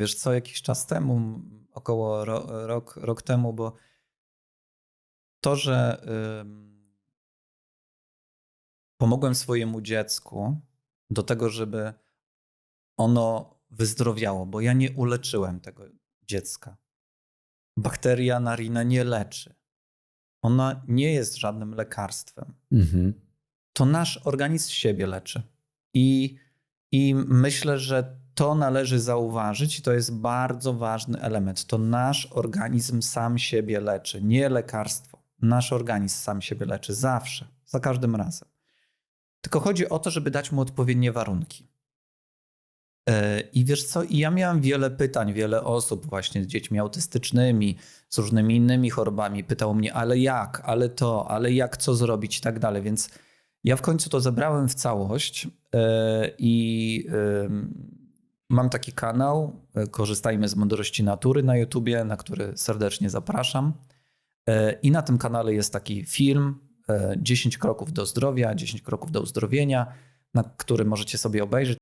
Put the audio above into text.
Wiesz co, jakiś czas temu, około ro, rok, rok temu, bo to, że ym, pomogłem swojemu dziecku do tego, żeby ono wyzdrowiało, bo ja nie uleczyłem tego dziecka. Bakteria narina nie leczy. Ona nie jest żadnym lekarstwem. Mhm. To nasz organizm siebie leczy. I, I myślę, że to należy zauważyć i to jest bardzo ważny element. To nasz organizm sam siebie leczy, nie lekarstwo. Nasz organizm sam siebie leczy zawsze, za każdym razem. Tylko chodzi o to, żeby dać mu odpowiednie warunki. E, I wiesz co, ja miałem wiele pytań, wiele osób właśnie z dziećmi autystycznymi, z różnymi innymi chorobami pytało mnie, ale jak, ale to, ale jak, co zrobić i tak dalej. Więc ja w końcu to zebrałem w całość e, i mam taki kanał, e, korzystajmy z mądrości natury na YouTubie, na który serdecznie zapraszam. E, I na tym kanale jest taki film e, 10 kroków do zdrowia, 10 kroków do uzdrowienia, na który możecie sobie obejrzeć.